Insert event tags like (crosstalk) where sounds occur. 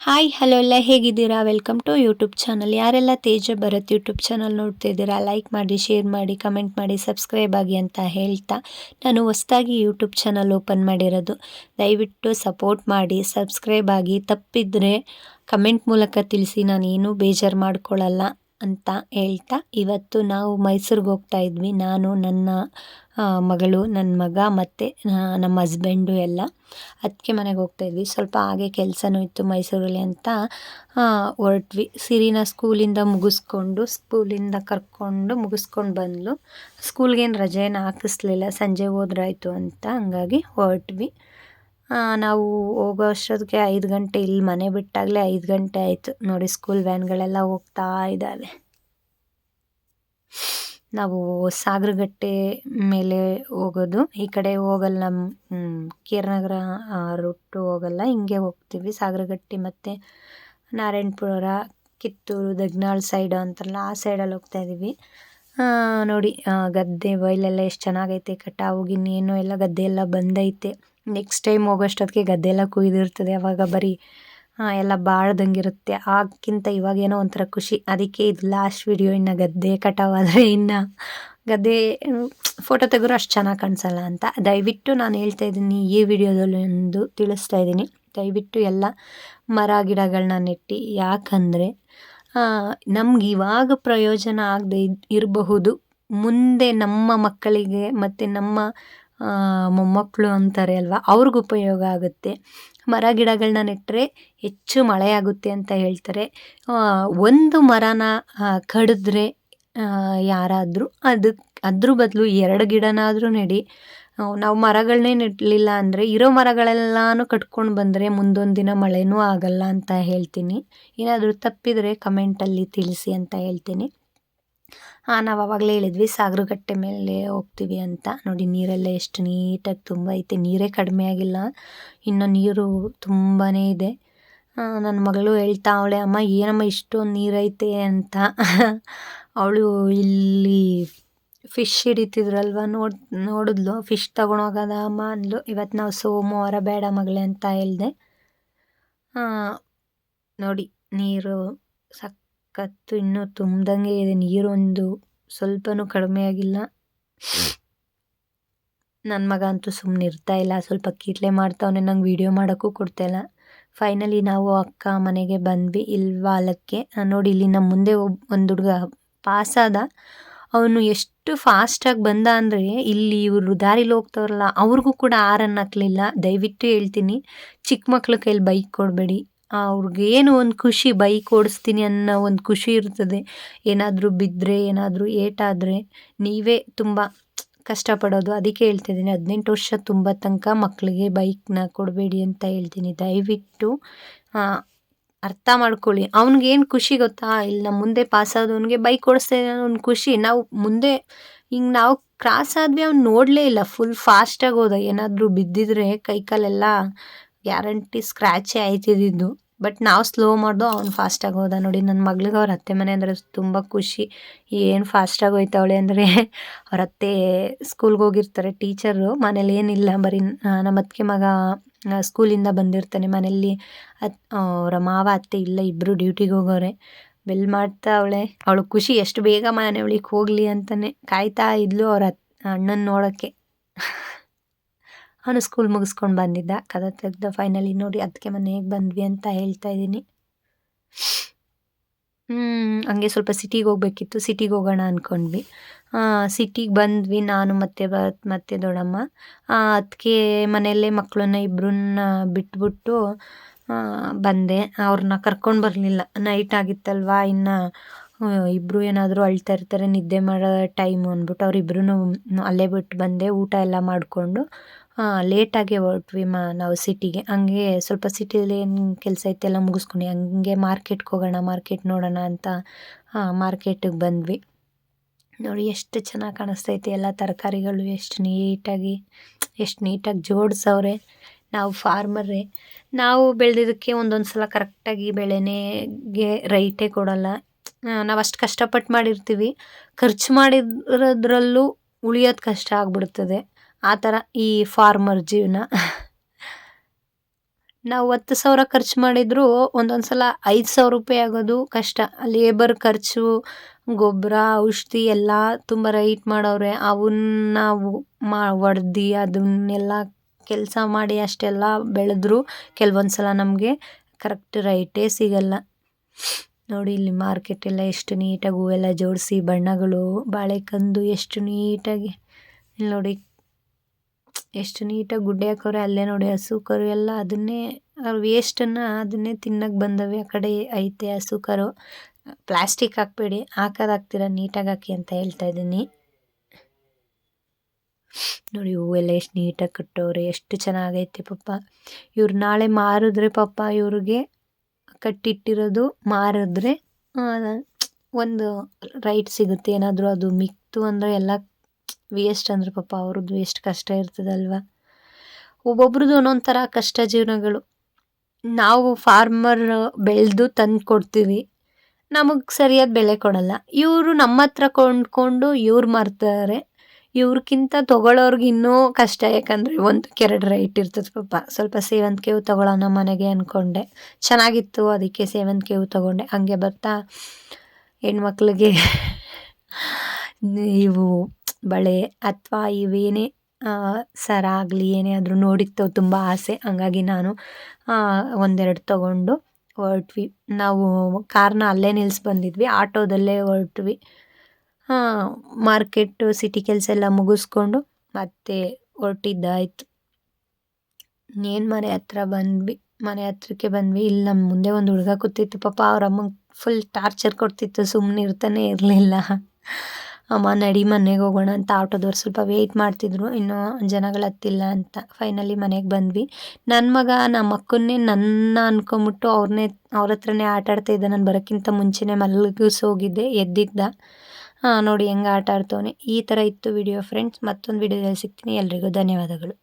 Hi hello ಎಲ್ಲ ಹೇಗಿದ್ದೀರಾ? Welcome to YouTube channel ಯಾರೆಲ್ಲ ತೇಜ ಭರತ್ ಯೂಟ್ಯೂಬ್ ಚಾನಲ್ ನೋಡ್ತಾ ಇದ್ದೀರಾ ಲೈಕ್ ಮಾಡಿ ಶೇರ್ ಮಾಡಿ ಕಮೆಂಟ್ ಮಾಡಿ ಸಬ್ಸ್ಕ್ರೈಬ್ ಆಗಿ ಅಂತ ಹೇಳ್ತಾ ನಾನು ಹೊಸ್ದಾಗಿ ಯೂಟ್ಯೂಬ್ ಚಾನಲ್ ಓಪನ್ ಮಾಡಿರೋದು. ದಯವಿಟ್ಟು ಸಪೋರ್ಟ್ ಮಾಡಿ ಸಬ್ಸ್ಕ್ರೈಬ್ ಆಗಿ. ತಪ್ಪಿದ್ರೆ ಕಮೆಂಟ್ ಮೂಲಕ ತಿಳಿಸಿ ನಾನು ಏನೂ ಬೇಜಾರು ಮಾಡ್ಕೊಳ್ಳಲ್ಲ. ಅಂತ ಹೇಳ್ತಾ ಇವತ್ತು ನಾವು ಮೈಸೂರಿಗೆ ಹೋಗ್ತಾ ಇದ್ವಿ. ನಾನು, ನನ್ನ ಮಗಳು ನನ್ನ ಮಗ ಮತ್ತು ನಮ್ಮ ಹಸ್ಬೆಂಡು ಎಲ್ಲ ಅದಕ್ಕೆ ಮನೆಗೆ ಹೋಗ್ತಾ ಇದ್ವಿ. ಸ್ವಲ್ಪ ಹಾಗೆ ಕೆಲಸನೂ ಇತ್ತು ಮೈಸೂರಲ್ಲಿ ಅಂತ ಹೊರಟ್ವಿ. ಸಿರಿನ ಸ್ಕೂಲಿಂದ ಮುಗಿಸ್ಕೊಂಡು, ಸ್ಕೂಲಿಂದ ಕರ್ಕೊಂಡು ಮುಗಿಸ್ಕೊಂಡು ಬಂದ್ಲು. ಸ್ಕೂಲ್ಗೇನು ರಜೆ ಹಾಕಿಸ್ಲಿಲ್ಲ. ಸಂಜೆ ಹೋದ್ರಾಯ್ತು ಅಂತ ಹಂಗಾಗಿ ಹೊರಟ್ವಿ. ನಾವು ಹೋಗೋ ಅಷ್ಟೊತ್ತಿಗೆ ಐದು ಗಂಟೆ, ಇಲ್ಲಿ ಮನೆ ಬಿಟ್ಟಾಗಲೇ ಐದು ಗಂಟೆ ಆಯಿತು. ನೋಡಿ ಸ್ಕೂಲ್ ವ್ಯಾನ್ಗಳೆಲ್ಲ ಹೋಗ್ತಾ ಇದ್ದಾವೆ. ನಾವು ಸಾಗರಗಟ್ಟೆ ಮೇಲೆ ಹೋಗೋದು. ಈ ಕಡೆ ಹೋಗಲ್ಲ ನಮ್ಮ ಕೇರ್ ನಗರ ರೂಟು ಹೋಗಲ್ಲ, ಹಿಂಗೆ ಹೋಗ್ತೀವಿ. ಸಾಗರಗಟ್ಟೆ ಮತ್ತು ನಾರಾಯಣಪುರ, ಕಿತ್ತೂರು, ದಗ್ನಾಳ್ ಸೈಡು ಅಂತಾರಲ್ಲ ಆ ಸೈಡಲ್ಲಿ ಹೋಗ್ತಾ ಇದ್ದೀವಿ. ನೋಡಿ ಗದ್ದೆ ಬಯಲೆಲ್ಲ ಎಷ್ಟು ಚೆನ್ನಾಗೈತೆ, ಕಟಾವು ಇನ್ನೇನು ಎಲ್ಲ ಗದ್ದೆ ಎಲ್ಲ ಬಂದೈತೆ. ನೆಕ್ಸ್ಟ್ ಟೈಮ್ ಹೋಗೋಷ್ಟೊತ್ತಿಗೆ ಗದ್ದೆ ಎಲ್ಲ ಕುಯ್ದಿರ್ತದೆ ಅವಾಗ ಬರೀ ಎಲ್ಲ ಬಾಳ್ದಂಗಿರುತ್ತೆ. ಆಕ್ಕಿಂತ ಇವಾಗೇನೋ ಒಂಥರ ಖುಷಿ. ಅದಕ್ಕೆ ಇದು ಲಾಸ್ಟ್ ವಿಡಿಯೋ ಇನ್ನು ಗದ್ದೆ ಕಟಾವಾದರೆ ಇನ್ನು ಗದ್ದೆ ಫೋಟೋ ತೆಗೆದ್ರು ಅಷ್ಟು ಚೆನ್ನಾಗಿ ಕಾಣಿಸಲ್ಲ ಅಂತ. ದಯವಿಟ್ಟು ನಾನು ಹೇಳ್ತಾ ಇದ್ದೀನಿ, ಈ ವಿಡಿಯೋದಲ್ಲಿ ಒಂದು ತಿಳಿಸ್ತಾ ಇದ್ದೀನಿ. ದಯವಿಟ್ಟು ಎಲ್ಲ ಮರ ಗಿಡಗಳನ್ನ ನೆಟ್ಟು. ಯಾಕಂದರೆ ನಮ್ಗೆ ಇವಾಗ ಪ್ರಯೋಜನ ಆಗದೆ ಇರಬಹುದು. ಮುಂದೆ ನಮ್ಮ ಮಕ್ಕಳಿಗೆ ಮತ್ತು ನಮ್ಮ ಮೊಮ್ಮಕ್ಕಳು ಅಂತಾರೆ ಅಲ್ವಾ? ಅವ್ರಿಗೆ ಉಪಯೋಗ ಆಗುತ್ತೆ. ಮರ ಗಿಡಗಳನ್ನ ನೆಟ್ಟರೆ ಹೆಚ್ಚು ಮಳೆಯಾಗುತ್ತೆ ಅಂತ ಹೇಳ್ತಾರೆ. ಒಂದು ಮರನ ಕಡಿದ್ರೆ ಯಾರಾದರೂ ಅದಕ್ಕೆ ಅದ್ರ ಬದಲು ಎರಡು ಗಿಡನಾದರೂ ನೆಡಿ. ನಾವು ಮರಗಳನ್ನೇ ನೆಡಲಿಲ್ಲ ಅಂದರೆ ಇರೋ ಮರಗಳೆಲ್ಲನೂ ಕಟ್ಕೊಂಡು ಬಂದರೆ ಮುಂದೊಂದು ದಿನ ಮಳೆನೂ ಆಗಲ್ಲ ಅಂತ ಹೇಳ್ತೀನಿ. ಏನಾದರೂ ತಪ್ಪಿದರೆ ಕಮೆಂಟಲ್ಲಿ ತಿಳಿಸಿ ಅಂತ ಹೇಳ್ತೀನಿ. ಹಾಂ, ನಾವು ಆವಾಗಲೇ ಹೇಳಿದ್ವಿ ಸಾಗರಗಟ್ಟೆ ಮೇಲೆ ಹೋಗ್ತೀವಿ ಅಂತ. ನೋಡಿ, ನೀರೆಲ್ಲ ಎಷ್ಟು ನೀಟಾಗಿ ತುಂಬ ಐತೆ. ನೀರೇ ಕಡಿಮೆ ಆಗಿಲ್ಲ. ಇನ್ನು ನೀರು ತುಂಬಾ ಇದೆ. ನನ್ನ ಮಗಳು ಹೇಳ್ತಾ ಅವಳೆ, ಅಮ್ಮ, ಏನಮ್ಮ ಇಷ್ಟೊಂದು ನೀರೈತೆ ಅಂತ? ಅವಳು ಇಲ್ಲಿ ಫಿಶ್ ಹಿಡಿತಿದ್ರಲ್ವ? ನೋಡ್, ನೋಡಿದ್ಲು. ಫಿಶ್ ತಗೊಂಡೋಗದ, ಅಮ್ಮ? ಅಂದ್ಲು. ಇವತ್ತು ನಾವು ಸೋಮವಾರ ಬೇಡ ಮಗಳೇ ಅಂತ ಹೇಳಿದೆ. ನೋಡಿ, ನೀರು ಸಖತ್ತು ಇನ್ನೂ ತುಂಬ್ದಂಗೆ ಇದೆ. ನೀರೊಂದು ಸ್ವಲ್ಪನೂ ಕಡಿಮೆ ಆಗಿಲ್ಲ. ನನ್ನ ಮಗ ಅಂತೂ ಸುಮ್ಮನೆ ಇರ್ತಾ ಇಲ್ಲ. ಸ್ವಲ್ಪ ಕೀಟ್ಲೆ ಮಾಡ್ತಾವನೆ. ನಂಗೆ ವೀಡಿಯೋ ಮಾಡೋಕ್ಕೂ ಕೊಡ್ತಾಯಿಲ್ಲ ಫೈನಲಿ ನಾವು ಅಕ್ಕ ಮನೆಗೆ ಬಂದ್ವಿ. ಇಲ್ವಾಲಕ್ಕೆ ನೋಡಿ ಇಲ್ಲಿ ನಮ್ಮ ಮುಂದೆ ಒಬ್ಬ ಒಂದು ಹುಡುಗ ಪಾಸಾದ ಅವನು ಎಷ್ಟು ಫಾಸ್ಟಾಗಿ ಬಂದ ಅಂದರೆ ಇಲ್ಲಿ ಇವರು ದಾರಿಲಿ ಹೋಗ್ತಾವ್ರಲ್ಲ, ಅವ್ರಿಗೂ ಕೂಡ ಆರನ್ ಹಾಕ್ಲಿಲ್ಲ. ದಯವಿಟ್ಟು ಹೇಳ್ತೀನಿ ಚಿಕ್ಕ ಮಕ್ಳ ಕೈಲಿ ಬೈಕ್ ಕೊಡಬೇಡಿ. ಅವ್ರಿಗೇನು ಒಂದು ಖುಷಿ ಬೈಕ್ ಓಡಿಸ್ತೀನಿ ಅನ್ನೋ ಒಂದು ಖುಷಿ ಇರ್ತದೆ. ಏನಾದರೂ ಬಿದ್ದರೆ ಏನಾದರೂ ಏಟಾದರೆ ನೀವೇ ತುಂಬ ಕಷ್ಟಪಡೋದು. ಅದಕ್ಕೆ ಹೇಳ್ತಿದ್ದೀನಿ, ಹದಿನೆಂಟು ವರ್ಷ ತುಂಬ ತನಕ ಮಕ್ಕಳಿಗೆ ಬೈಕ್ನ ಕೊಡಬೇಡಿ ಅಂತ ಹೇಳ್ತೀನಿ. ದಯವಿಟ್ಟು ಅರ್ಥ ಮಾಡ್ಕೊಳ್ಳಿ. ಅವ್ನಿಗೇನು ಖುಷಿ ಗೊತ್ತಾ? ಇಲ್ಲಿ ನಮ್ಮ ಮುಂದೆ ಪಾಸ್ ಆದವನಿಗೆ ಬೈಕ್ ಓಡಿಸ್ತಾ ಇದ್ದಾನೆ ಅವ್ನ ಖುಷಿ. ನಾವು ಮುಂದೆ, ಹಿಂಗೆ ನಾವು ಕ್ರಾಸ್ ಆದ್ವಿ, ಅವ್ನು ನೋಡಲೇ ಇಲ್ಲ. ಫುಲ್ ಫಾಸ್ಟಾಗಿ ಹೋದ. ಏನಾದರೂ ಬಿದ್ದಿದ್ರೆ ಕೈ ಕಾಲೆಲ್ಲ ಗ್ಯಾರಂಟಿ ಸ್ಕ್ರ್ಯಾಚೇ ಆಯ್ತಿದ್ದು ಬಟ್ ನಾವು ಸ್ಲೋ ಮಾಡ್ದು ಅವ್ನು ಫಾಸ್ಟಾಗಿ ಹೋದ. ನೋಡಿ ನನ್ನ ಮಗ್ಳಿಗೆ ಅವ್ರ ಅತ್ತೆ ಮನೆ ಅಂದರೆ ತುಂಬ ಖುಷಿ. ಏನು ಫಾಸ್ಟಾಗಿ ಹೋಯ್ತವಳೆ ಅಂದರೆ (laughs) ಅವ್ರ ಅತ್ತೆ ಸ್ಕೂಲ್ಗೆ ಹೋಗಿರ್ತಾರೆ ಟೀಚರು ಮನೇಲಿ ಏನಿಲ್ಲ. ಬರೀ ನಮ್ಮ ಅತ್ತಿಗೆ ಮಗ ಸ್ಕೂಲಿಂದ ಬಂದಿರ್ತಾನೆ. ಮನೇಲಿ ಅತ್ ಅವರ ಮಾವ, ಅತ್ತೆ ಇಲ್ಲ ಇಬ್ಬರು ಡ್ಯೂಟಿಗೆ ಹೋಗೋರೆ. ಬೆಲ್ ಮಾಡ್ತಾ ಅವಳೆ. ಅವಳು ಖುಷಿ. ಎಷ್ಟು ಬೇಗ ಮನೆ ಒಳಗೆ ಹೋಗಲಿ ಅಂತಲೇ ಕಾಯ್ತಾ ಇದ್ಲು ಅವ್ರ ಅತ್, ಅಣ್ಣನ ನೋಡೋಕ್ಕೆ. (laughs) ಅವನು ಸ್ಕೂಲ್ ಮುಗಿಸ್ಕೊಂಡು ಬಂದಿದ್ದ. ಕದ ತೆಗ್ದ ಫೈನಲಿ ನೋಡಿ ಅದಕ್ಕೆ ಮನೆಗೆ ಬಂದ್ವಿ ಅಂತ ಹೇಳ್ತಾ ಇದ್ದೀನಿ. ಹಂಗೆ ಸ್ವಲ್ಪ ಸಿಟಿಗೆ ಹೋಗ್ಬೇಕಿತ್ತು. ಸಿಟಿಗೆ ಹೋಗೋಣ ಅಂದ್ಕೊಂಡ್ವಿ ಸಿಟಿಗೆ ಬಂದ್ವಿ ನಾನು ಮತ್ತೆ ಮತ್ತೆ ದೊಡ್ಡಮ್ಮ ಅದಕ್ಕೆ ಮನೆಯಲ್ಲೇ ಮಕ್ಕಳನ್ನ ಇಬ್ಬರನ್ನ ಬಿಟ್ಬಿಟ್ಟು ಬಂದೆ. ಅವ್ರನ್ನ ಕರ್ಕೊಂಡು ಬರಲಿಲ್ಲ. ನೈಟ್ ಆಗಿತ್ತಲ್ವಾ, ಇನ್ನು ಇಬ್ಬರು ಏನಾದರೂ ಅಳ್ತಾ ಇರ್ತಾರೆ, ನಿದ್ದೆ ಮಾಡೋ ಟೈಮು ಅಂದ್ಬಿಟ್ಟು ಅವರಿಬ್ರು ಅಲ್ಲೇ ಬಿಟ್ಟು ಬಂದೆ. ಊಟ ಎಲ್ಲ ಮಾಡಿಕೊಂಡು ಲೇಟಾಗೆ ಹೊರಟ್ವಿ ಮ, ನಾವು ಸಿಟಿಗೆ. ಹಂಗೆ ಸ್ವಲ್ಪ ಸಿಟಿಲಿ ಏನು ಕೆಲಸ ಇತ್ತೆಲ್ಲ ಮುಗಿಸ್ಕೊಂಡು. ಹಂಗೆ ಮಾರ್ಕೆಟ್ಗೆ ಹೋಗೋಣ ಮಾರ್ಕೆಟ್ ನೋಡೋಣ ಅಂತ ಮಾರ್ಕೆಟಿಗೆ ಬಂದ್ವಿ. ನೋಡಿ, ಎಷ್ಟು ಚೆನ್ನಾಗಿ ಕಾಣಿಸ್ತೈತೆ ಎಲ್ಲ ತರಕಾರಿಗಳು ಎಷ್ಟು ನೀಟಾಗಿ ಎಷ್ಟು ನೀಟಾಗಿ ಜೋಡಿಸವ್ರೆ. ನಾವು ಫಾರ್ಮರೇ ನಾವು ಬೆಳೆದಿದ್ದಕ್ಕೆ ಒಂದೊಂದು ಸಲ ಕರೆಕ್ಟಾಗಿ ಬೆಳೆನೇಗೆ ರೈಟೇ ಕೊಡೋಲ್ಲ. ನಾವು ಅಷ್ಟು ಕಷ್ಟಪಟ್ಟು ಮಾಡಿರ್ತೀವಿ. ಖರ್ಚು ಮಾಡಿರೋದ್ರಲ್ಲೂ ಉಳಿಯೋದು ಕಷ್ಟ ಆಗ್ಬಿಡ್ತದೆ. ಆ ಥರ ಈ ಫಾರ್ಮರ್ ಜೀವನ. ನಾವು ಹತ್ತು ಸಾವಿರ ಖರ್ಚು ಮಾಡಿದರೂ ಒಂದೊಂದು ಸಲ ಐದು ಸಾವಿರ ರೂಪಾಯಿ ಆಗೋದು ಕಷ್ಟ. ಲೇಬರ್ ಖರ್ಚು ಗೊಬ್ಬರ ಔಷಧಿ ಎಲ್ಲ ತುಂಬ ರೈಟ್ ಮಾಡೋರೆ. ಅವನ್ನ ಮಾ, ಒಡ್ದು ಅದನ್ನೆಲ್ಲ ಕೆಲಸ ಮಾಡಿ ಅಷ್ಟೆಲ್ಲ ಬೆಳೆದ್ರು ಕೆಲವೊಂದು ಸಲ ನಮಗೆ ಕರೆಕ್ಟ್ ರೈಟೇ ಸಿಗಲ್ಲ. ನೋಡಿ ಇಲ್ಲಿ ಮಾರ್ಕೆಟ್ ಎಲ್ಲ ಎಷ್ಟು ನೀಟಾಗಿ ಹೂವೆಲ್ಲ ಜೋಡಿಸಿ ಬಣ್ಣಗಳು ಬಾಳೆಕಂದು ಎಷ್ಟು ನೀಟಾಗಿ ನೋಡಿ ಎಷ್ಟು ನೀಟಾಗಿ ಗುಡ್ಡೆ ಹಾಕವ್ರೆ, ಅಲ್ಲೇ ನೋಡಿ ಹಸು ಕರು ಎಲ್ಲ ಅದನ್ನೇ ವೇಸ್ಟನ್ನು ಅದನ್ನೇ ತಿನ್ನಕ್ಕೆ ಬಂದವೆ ಆ ಕಡೆ ಐತೆ ಹಸು ಕರು. ಪ್ಲಾಸ್ಟಿಕ್ ಹಾಕ್ಬೇಡಿ, ಹಾಕೋದು ಹಾಕ್ತೀರ, ನೀಟಾಗಿ ಹಾಕಿ ಅಂತ ಹೇಳ್ತಾ ಇದ್ದೀನಿ. ನೋಡಿ ಹೂವೆಲ್ಲ ಎಷ್ಟು ನೀಟಾಗಿ ಕಟ್ಟವ್ರೆ, ಎಷ್ಟು ಚೆನ್ನಾಗೈತೆ ಪಾಪ. ಇವ್ರು ನಾಳೆ ಮಾರಿದ್ರೆ ಪಾಪ ಇವ್ರಿಗೆ ಕಟ್ಟಿಟ್ಟಿರೋದು ಮಾರಿದ್ರೆ ಒಂದು ರೈಟ್ ಸಿಗುತ್ತೆ. ಏನಾದರೂ ಅದು ಮಿಕ್ತು ಅಂದರೆ ಎಲ್ಲ ವೇಸ್ಟ್ ಅಂದ್ರೆ ಪಾಪ ಅವ್ರದ್ದು ಎಷ್ಟು ಕಷ್ಟ ಇರ್ತದಲ್ವ? ಒಬ್ಬೊಬ್ರದ್ದು ಒಂದೊಂದು ಥರ ಕಷ್ಟ ಜೀವನಗಳು. ನಾವು ಫಾರ್ಮರ್ ಬೆಳೆದು ತಂದು ಕೊಡ್ತೀವಿ. ನಮಗೆ ಸರಿಯಾದ ಬೆಲೆ ಕೊಡಲ್ಲ. ಇವರು ನಮ್ಮ ಹತ್ರ ಕೊಂಡ್ಕೊಂಡು ಇವ್ರು ಮಾರ್ತಾರೆ. ಇವ್ರಿಗಿಂತ ತೊಗೊಳೋರ್ಗೆ ಇನ್ನೂ ಕಷ್ಟ. ಯಾಕಂದರೆ ಒಂದು ಎರಡು ರೈಟ್ ಇರ್ತದೆ ಪಾಪ. ಸ್ವಲ್ಪ ಸೇವಂತಿಗೆ ಹೂ ತೊಗೊಳೋಣ ಮನೆಗೆ ಅಂದ್ಕೊಂಡೆ ಚೆನ್ನಾಗಿತ್ತು, ಅದಕ್ಕೆ ಸೇವಂತಿಗೆ ಹೂ ತೊಗೊಂಡೆ. ಹಂಗೆ ಬರ್ತಾ ಹೆಣ್ಮಕ್ಳಿಗೆ (laughs) ಇವು ಬಳೆ ಅಥವಾ ಇವೇನೇ ಸರ ಆಗಲಿ, ಏನೇ ಆದರೂ ನೋಡಿತ್ತು ತುಂಬ ಆಸೆ. ಹಂಗಾಗಿ ನಾನು ಒಂದೆರಡು ತೊಗೊಂಡು ಹೊರಟ್ವಿ. ನಾವು ಕಾರ್ನ ಅಲ್ಲೇ ನಿಲ್ಲಿಸಿ ಬಂದಿದ್ವಿ. ಆಟೋದಲ್ಲೇ ಹೊರಟ್ವಿ. ಮಾರ್ಕೆಟು, ಸಿಟಿ ಕೆಲಸ ಎಲ್ಲ ಮುಗಿಸ್ಕೊಂಡು ಮತ್ತೆ ಹೊರಟಿದ್ದಾಯ್ತು. ಏನು ಮನೆ ಹತ್ರ ಬಂದ್ವಿ. ಮನೆ ಹತ್ರಕ್ಕೆ ಬಂದ್ವಿ. ಇಲ್ಲಿ ನಮ್ಮ ಮುಂದೆ ಒಂದು ಹುಡುಗ ಕೂತಿತ್ತು. ಪಾಪ ಅವ್ರ ಅಮ್ಮಂಗೆ ಫುಲ್ ಟಾರ್ಚರ್ ಕೊಡ್ತಿತ್ತು. ಸುಮ್ಮನೆ ಇರ್ತಾನೆ ಇರಲಿಲ್ಲ. ಅಮ್ಮ ನಡಿ ಮನೆಗೆ ಹೋಗೋಣ ಅಂತ ಆಟೋದವ್ರು ಸ್ವಲ್ಪ ವೆಯ್ಟ್ ಮಾಡ್ತಿದ್ರು. ಇನ್ನೂ ಜನಗಳು ಹತ್ತಿಲ್ಲ ಅಂತ. ಫೈನಲಿ ಮನೆಗೆ ಬಂದ್ವಿ. ನನ್ನ ಮಗ ನಮ್ಮ ಅಕ್ಕನ್ನೇ ನನ್ನ ಅಂದ್ಕೊಂಬಿಟ್ಟು ಅವ್ರನ್ನೇ ಅವ್ರ ಹತ್ರನೇ ಆಟ ಆಡ್ತಾ ಇದ್ದ. ನಾನು ಬರೋಕ್ಕಿಂತ ಮುಂಚೆನೇ ಮಲಗಿಸೋಗಿದ್ದೆ ಎದ್ದಿದ್ದ. ನೋಡಿ ಹೆಂಗೆ ಆಟ ಆಡ್ತವನೆ. ಈ ಥರ ಇತ್ತು ವಿಡಿಯೋ ಫ್ರೆಂಡ್ಸ್ ಮತ್ತೊಂದು ವಿಡಿಯೋದಲ್ಲಿ ಸಿಗ್ತೀನಿ. ಎಲ್ರಿಗೂ ಧನ್ಯವಾದಗಳು.